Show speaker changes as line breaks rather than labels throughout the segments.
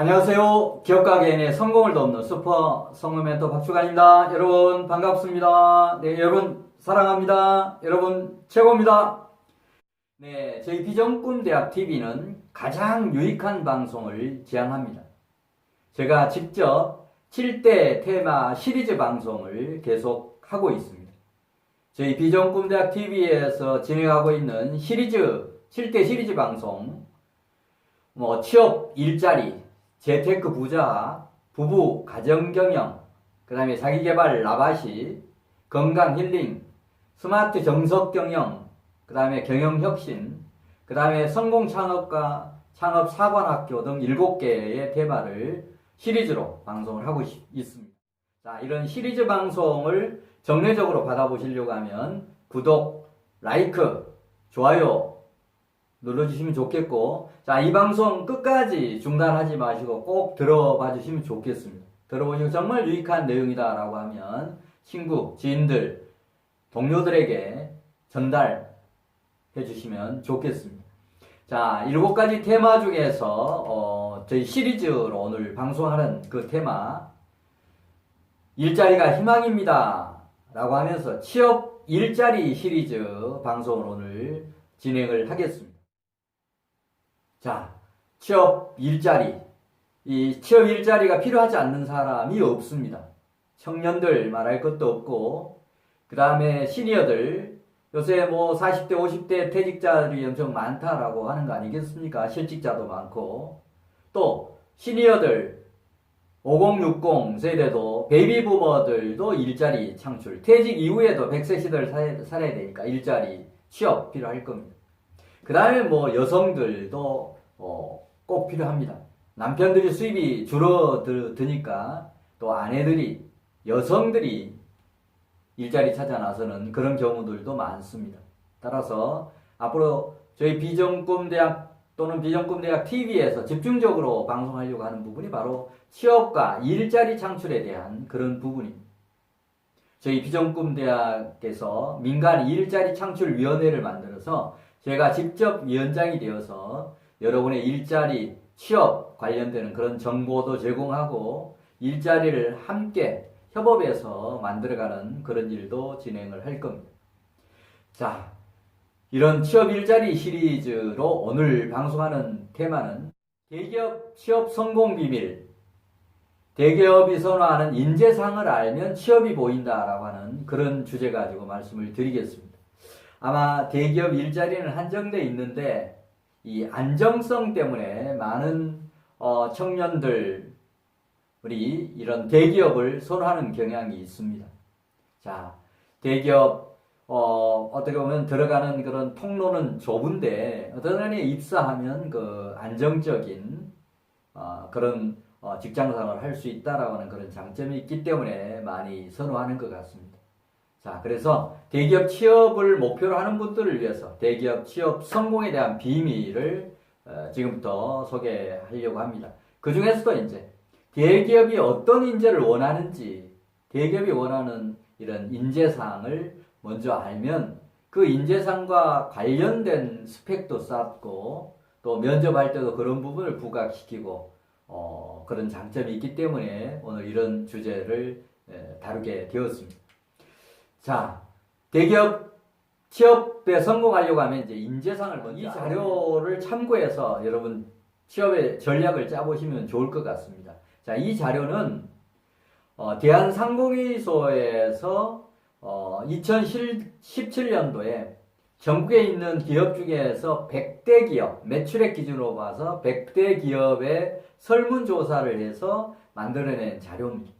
안녕하세요. 기업가 개인의 성공을 돕는 슈퍼 성공 멘토 박주관입니다. 여러분 반갑습니다. 네, 여러분 사랑합니다. 여러분 최고입니다. 네, 저희 비전꿈대학 TV는 가장 유익한 방송을 지향합니다. 제가 직접 7대 테마 시리즈 방송을 계속 하고 있습니다. 저희 비전꿈대학 TV에서 진행하고 있는 시리즈 7대 시리즈 방송 뭐 취업 일자리 재테크 부자, 부부 가정 경영, 그 다음에 자기개발 라바시, 건강 힐링, 스마트 정석 경영, 그 다음에 경영 혁신, 그 다음에 성공 창업과 창업 사관학교 등 7개의 테마를 시리즈로 방송을 하고 있- 있습니다. 자, 이런 시리즈 방송을 정례적으로 받아보시려고 하면 구독, 라이크, 좋아요, 눌러주시면 좋겠고, 자, 이 방송 끝까지 중단하지 마시고 꼭 들어봐 주시면 좋겠습니다. 들어보시고 정말 유익한 내용이다 라고 하면 친구, 지인들, 동료들에게 전달해 주시면 좋겠습니다. 자, 일곱 가지 테마 중에서, 어, 저희 시리즈로 오늘 방송하는 그 테마, 일자리가 희망입니다. 라고 하면서 취업 일자리 시리즈 방송을 오늘 진행을 하겠습니다. 자, 취업 일자리. 이 취업 일자리가 필요하지 않는 사람이 없습니다. 청년들 말할 것도 없고, 그 다음에 시니어들, 요새 뭐 40대, 50대 퇴직자들이 엄청 많다라고 하는 거 아니겠습니까? 실직자도 많고, 또 시니어들, 5060 세대도 베이비 부머들도 일자리 창출, 퇴직 이후에도 100세 시대를 살- 살아야 되니까 일자리, 취업 필요할 겁니다. 그 다음에 뭐 여성들도 어, 꼭 필요합니다. 남편들이 수입이 줄어드니까 또 아내들이 여성들이 일자리 찾아 나서는 그런 경우들도 많습니다. 따라서 앞으로 저희 비전꿈대학 또는 비전꿈대학 TV에서 집중적으로 방송하려고 하는 부분이 바로 취업과 일자리 창출에 대한 그런 부분입니다. 저희 비전꿈대학에서 민간 일자리 창출위원회를 만들어서 제가 직접 위원장이 되어서 여러분의 일자리, 취업 관련되는 그런 정보도 제공하고 일자리를 함께 협업해서 만들어가는 그런 일도 진행을 할 겁니다. 자, 이런 취업 일자리 시리즈로 오늘 방송하는 테마는 대기업 취업 성공 비밀. 대기업이 선호하는 인재상을 알면 취업이 보인다라고 하는 그런 주제 가지고 말씀을 드리겠습니다. 아마 대기업 일자리는 한정돼 있는데 이 안정성 때문에 많은 어, 청년들이 이런 대기업을 선호하는 경향이 있습니다. 자, 대기업 어, 어떻게 보면 들어가는 그런 통로는 좁은데 어떤 한에 입사하면 그 안정적인 어, 그런 어, 직장 생활을 할 수 있다라고 하는 그런 장점이 있기 때문에 많이 선호하는 것 같습니다. 자, 그래서 대기업 취업을 목표로 하는 분들을 위해서 대기업 취업 성공에 대한 비밀을 어, 지금부터 소개하려고 합니다. 그 중에서도 이제 대기업이 어떤 인재를 원하는지 대기업이 원하는 이런 인재상을 먼저 알면 그 인재상과 관련된 스펙도 쌓고 또 면접할 때도 그런 부분을 부각시키고 어, 그런 장점이 있기 때문에 오늘 이런 주제를 에, 다루게 되었습니다. 자, 대기업 취업에 성공하려고 하면 이제 인재상을 먼저 이 자료를 참고해서 여러분 취업의 전략을 짜보시면 좋을 것 같습니다. 자, 이 자료는 어, 대한상공회의소에서 어, 2017년도에 전국에 있는 기업 중에서 100대 기업, 매출액 기준으로 봐서 100대 기업의 설문조사를 해서 만들어낸 자료입니다.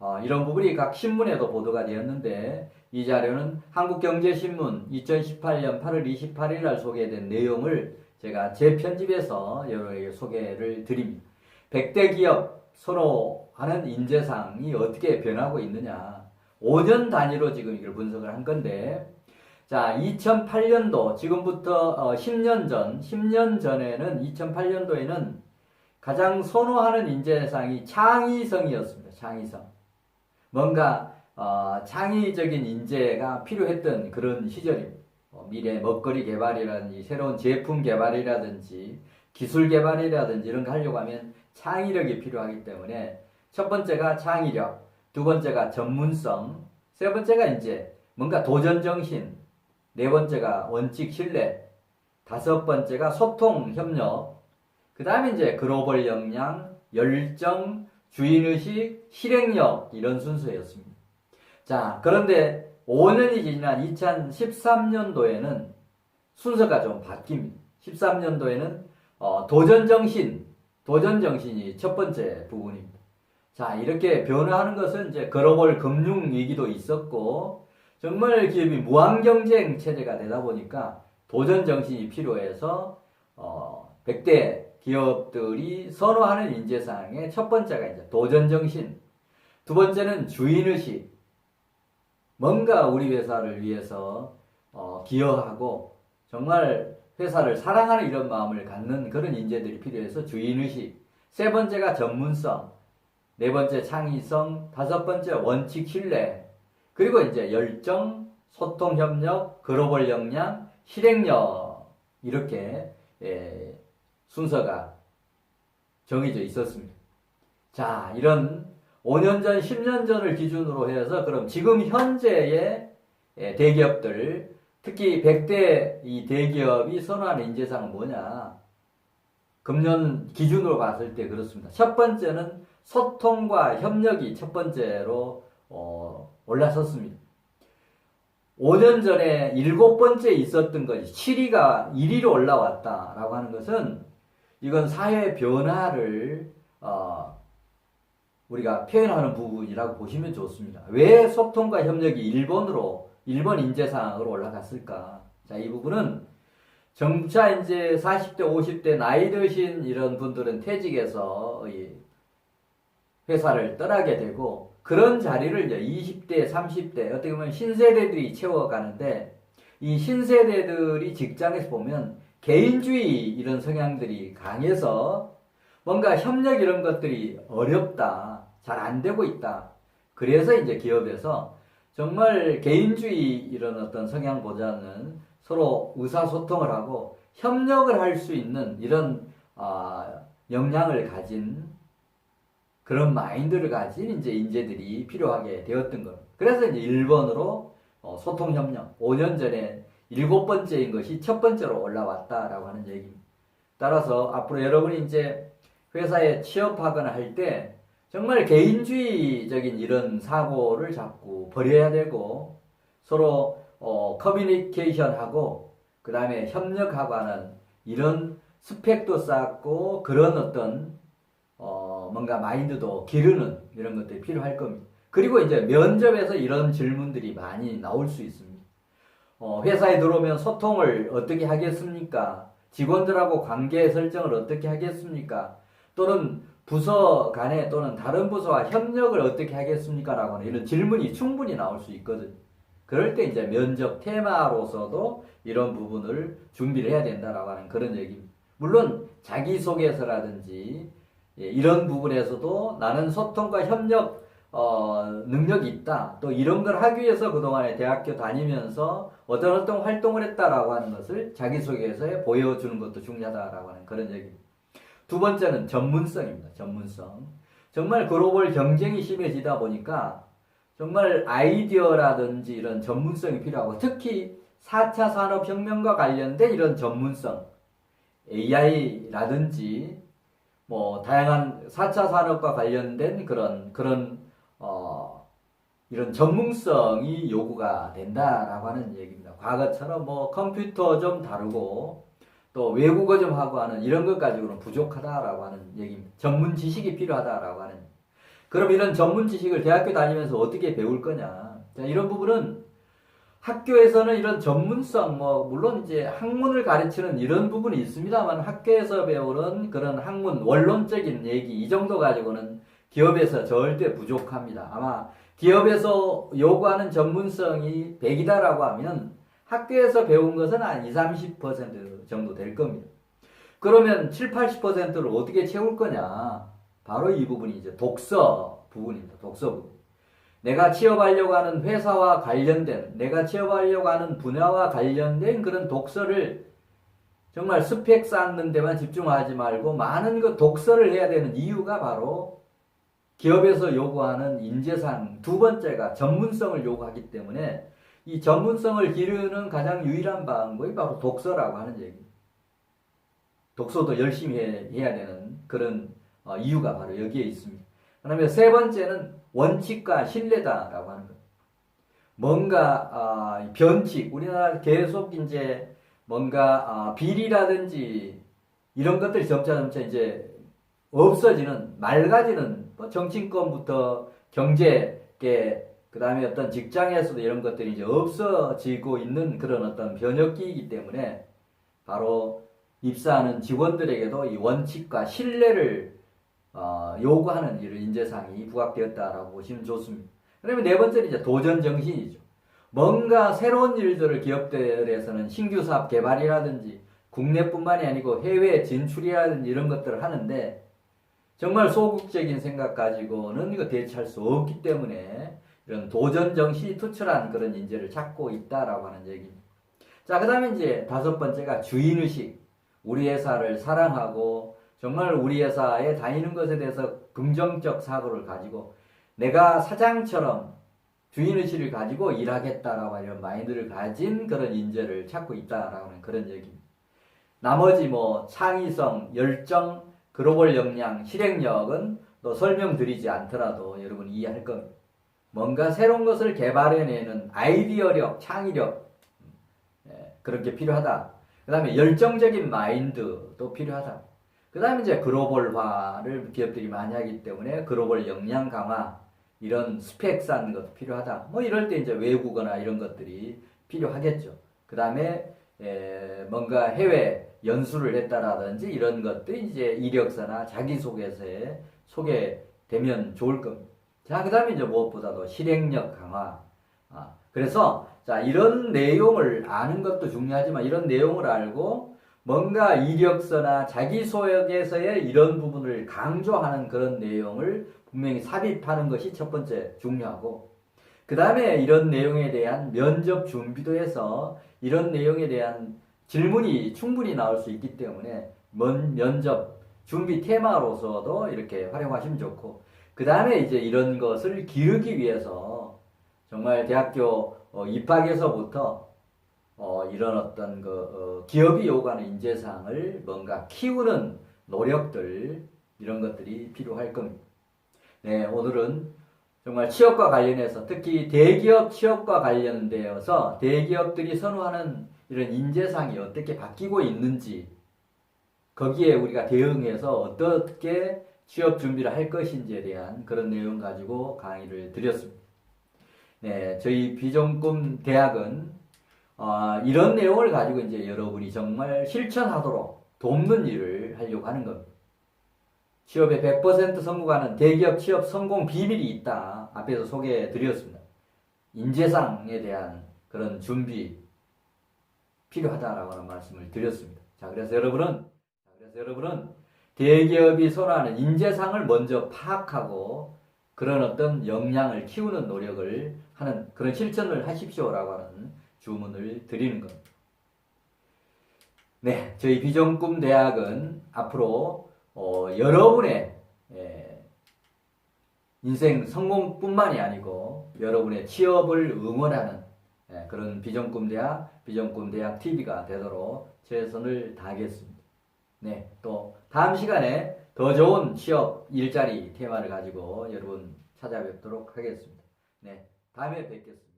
어, 이런 부분이 각 신문에도 보도가 되었는데 이 자료는 한국경제신문 2018년 8월 28일 날 소개된 내용을 제가 재편집해서 여러분에게 소개를 드립니다. 100대 기업 선호하는 인재상이 어떻게 변하고 있느냐. 5년 단위로 지금 이걸 분석을 한 건데 자, 2008년도, 지금부터 어, 10년 전, 10년 전에는 2008년도에는 가장 선호하는 인재상이 창의성이었습니다. 창의성. 뭔가 어, 창의적인 인재가 필요했던 그런 시절입니다. 어, 미래 먹거리 개발이라든지 새로운 제품 개발이라든지 기술 개발이라든지 이런 거 하려고 하면 창의력이 필요하기 때문에 첫 번째가 창의력, 두 번째가 전문성, 세 번째가 이제 뭔가 도전 정신, 네 번째가 원칙 신뢰, 다섯 번째가 소통 협력, 그 다음에 이제 글로벌 역량, 열정, 주인의식, 실행력 이런 순서였습니다. 자, 그런데 5년이 지난 2013년도에는 순서가 좀 바뀝니다. 13년도에는 어, 도전 정신, 도전 정신이 첫 번째 부분입니다. 자, 이렇게 변화하는 것은 이제 글로벌 금융 위기도 있었고 정말 기업이 무한 경쟁 체제가 되다 보니까 도전 정신이 필요해서 어, 100대 기업들이 선호하는 인재상의 첫 번째가 이제 도전 정신, 두 번째는 주인의식, 뭔가 우리 회사를 위해서 어, 기여하고 정말 회사를 사랑하는 이런 마음을 갖는 그런 인재들이 필요해서 주인의식, 세 번째가 전문성, 네 번째 창의성, 다섯 번째 원칙 신뢰, 그리고 이제 열정, 소통 협력, 글로벌 역량, 실행력. 이렇게 예, 순서가 정해져 있었습니다. 자, 이런 5년 전, 10년 전을 기준으로 해서 그럼 지금 현재의 예, 대기업들, 특히 100대 이 대기업이 선호하는 인재상은 뭐냐? 금년 기준으로 봤을 때 그렇습니다. 첫 번째는 소통과 협력이 첫 번째로 어, 올라섰습니다. 5년 전에 일곱 번째 있었던 것이 7위가 1위로 올라왔다라고 하는 것은 이건 사회 변화를 어, 우리가 표현하는 부분이라고 보시면 좋습니다. 왜 소통과 협력이 1번으로 1번 인재상으로 올라갔을까? 자, 이 부분은 점차 이제 40대, 50대 나이 드신 이런 분들은 퇴직해서 이 회사를 떠나게 되고 그런 자리를 이제 20대, 30대 어떻게 보면 신세대들이 채워가는데 이 신세대들이 직장에서 보면 개인주의 이런 성향들이 강해서 뭔가 협력 이런 것들이 어렵다, 잘 안 되고 있다. 그래서 이제 기업에서 정말 개인주의 이런 어떤 성향보다는 서로 의사소통을 하고 협력을 할 수 있는 이런 아, 역량을 가진 그런 마인드를 가진 이제 인재들이 필요하게 되었던 겁니다. 그래서 이제 1번으로 어, 소통 협력 5년 전에 일곱 번째인 것이 첫 번째로 올라왔다라고 하는 얘기입니다. 따라서 앞으로 여러분이 이제 회사에 취업하거나 할 때 정말 개인주의적인 이런 사고를 자꾸 버려야 되고 서로 어, 커뮤니케이션하고 그 다음에 협력하고 하는 이런 스펙도 쌓고 그런 어떤 어, 뭔가 마인드도 기르는 이런 것들이 필요할 겁니다. 그리고 이제 면접에서 이런 질문들이 많이 나올 수 있습니다. 어, 회사에 들어오면 소통을 어떻게 하겠습니까? 직원들하고 관계 설정을 어떻게 하겠습니까? 또는 부서 간에 또는 다른 부서와 협력을 어떻게 하겠습니까? 라고 하는 이런 질문이 충분히 나올 수 있거든요. 그럴 때 이제 면접 테마로서도 이런 부분을 준비를 해야 된다라고 하는 그런 얘기입니다. 물론 자기소개서라든지 예, 이런 부분에서도 나는 소통과 협력 어, 능력이 있다. 또 이런 걸 하기 위해서 그동안에 대학교 다니면서 어떤 어떤 활동을 했다라고 하는 것을 자기소개서에 보여주는 것도 중요하다라고 하는 그런 얘기입니다. 두 번째는 전문성입니다. 전문성. 정말 글로벌 경쟁이 심해지다 보니까 정말 아이디어라든지 이런 전문성이 필요하고 특히 4차 산업혁명과 관련된 이런 전문성, AI라든지 뭐 다양한 4차 산업과 관련된 그런 그런 어 이런 전문성이 요구가 된다라고 하는 얘기입니다. 과거처럼 뭐 컴퓨터 좀 다루고 또 외국어 좀 하고 하는 이런 것 가지고는 부족하다라고 하는 얘기입니다. 전문 지식이 필요하다라고 하는. 그럼 이런 전문 지식을 대학교 다니면서 어떻게 배울 거냐? 자, 이런 부분은 학교에서는 이런 전문성, 뭐, 물론 이제 학문을 가르치는 이런 부분이 있습니다만 학교에서 배우는 그런 학문, 원론적인 얘기, 이 정도 가지고는 기업에서 절대 부족합니다. 아마 기업에서 요구하는 전문성이 100이다라고 하면 학교에서 배운 것은 한 20, 30% 정도 될 겁니다. 그러면 7, 80%를 어떻게 채울 거냐? 바로 이 부분이 이제 독서 부분입니다. 독서 부분. 내가 취업하려고 하는 회사와 관련된, 내가 취업하려고 하는 분야와 관련된 그런 독서를 정말 스펙 쌓는 데만 집중하지 말고 많은 그 독서를 해야 되는 이유가 바로 기업에서 요구하는 인재상 두 번째가 전문성을 요구하기 때문에 이 전문성을 기르는 가장 유일한 방법이 바로 독서라고 하는 얘기입니다. 독서도 열심히 해, 해야 되는 그런 어, 이유가 바로 여기에 있습니다. 그 다음에 세 번째는 원칙과 신뢰다라고 하는 것. 뭔가 아, 변칙, 우리나라 계속 이제 뭔가 아, 비리라든지 이런 것들이 점차 점차 이제 없어지는 맑아지는 뭐 정치권부터 경제계 그다음에 어떤 직장에서도 이런 것들이 이제 없어지고 있는 그런 어떤 변혁기이기 때문에 바로 입사하는 직원들에게도 이 원칙과 신뢰를 어, 요구하는 이런 인재상이 부각되었다라고 보시면 좋습니다. 그러면 네 번째는 이제 도전 정신이죠. 뭔가 새로운 일들을 기업들에서는 신규 사업 개발이라든지 국내뿐만이 아니고 해외 진출이라든지 이런 것들을 하는데 정말 소극적인 생각 가지고는 이거 대체할 수 없기 때문에 이런 도전 정신이 투철한 그런 인재를 찾고 있다라고 하는 얘기입니다. 자, 그 다음에 이제 다섯 번째가 주인의식. 우리 회사를 사랑하고 정말 우리 회사에 다니는 것에 대해서 긍정적 사고를 가지고 내가 사장처럼 주인의식을 가지고 일하겠다라고 하는 마인드를 가진 그런 인재를 찾고 있다라고 하는 그런 얘기입니다. 나머지 뭐 창의성, 열정, 글로벌 역량, 실행력은 또 설명드리지 않더라도 여러분 이해할 겁니다. 뭔가 새로운 것을 개발해내는 아이디어력, 창의력 예, 그런 게 필요하다. 그 다음에 열정적인 마인드도 필요하다. 그 다음에 이제 글로벌화를 기업들이 많이 하기 때문에 글로벌 역량 강화 이런 스펙 쌓는 것도 필요하다. 뭐 이럴 때 이제 외국어나 이런 것들이 필요하겠죠. 그 다음에 뭔가 해외 연수를 했다라든지 이런 것들이 이제 이력서나 자기소개서에 소개되면 좋을 겁니다. 자, 그 다음에 이제 무엇보다도 실행력 강화. 아, 그래서 자, 이런 내용을 아는 것도 중요하지만 이런 내용을 알고 뭔가 이력서나 자기소개서의 이런 부분을 강조하는 그런 내용을 분명히 삽입하는 것이 첫 번째 중요하고 그 다음에 이런 내용에 대한 면접 준비도 해서 이런 내용에 대한 질문이 충분히 나올 수 있기 때문에 면, 면접 준비 테마로서도 이렇게 활용하시면 좋고 그 다음에 이제 이런 것을 기르기 위해서 정말 대학교 어, 입학에서부터 어, 이런 어떤 그 어, 기업이 요구하는 인재상을 뭔가 키우는 노력들 이런 것들이 필요할 겁니다. 네, 오늘은 정말 취업과 관련해서 특히 대기업 취업과 관련되어서 대기업들이 선호하는 이런 인재상이 어떻게 바뀌고 있는지 거기에 우리가 대응해서 어떻게 취업 준비를 할 것인지에 대한 그런 내용 가지고 강의를 드렸습니다. 네, 저희 비전꿈 대학은 어, 이런 내용을 가지고 이제 여러분이 정말 실천하도록 돕는 일을 하려고 하는 겁니다. 취업에 100% 성공하는 대기업 취업 성공 비밀이 있다. 앞에서 소개해 드렸습니다. 인재상에 대한 그런 준비 필요하다라고 하는 말씀을 드렸습니다. 자, 그래서 여러분은, 그래서 여러분은 대기업이 선호하는 인재상을 먼저 파악하고 그런 어떤 역량을 키우는 노력을 하는 그런 실천을 하십시오라고 하는 주문을 드리는 겁니다. 네, 저희 비전꿈 대학은 앞으로 어, 여러분의 예, 인생 성공뿐만이 아니고 여러분의 취업을 응원하는 예, 그런 비전꿈 대학, 비전꿈 대학 TV가 되도록 최선을 다하겠습니다. 네, 또 다음 시간에 더 좋은 취업 일자리 테마를 가지고 여러분 찾아뵙도록 하겠습니다. 네, 다음에 뵙겠습니다.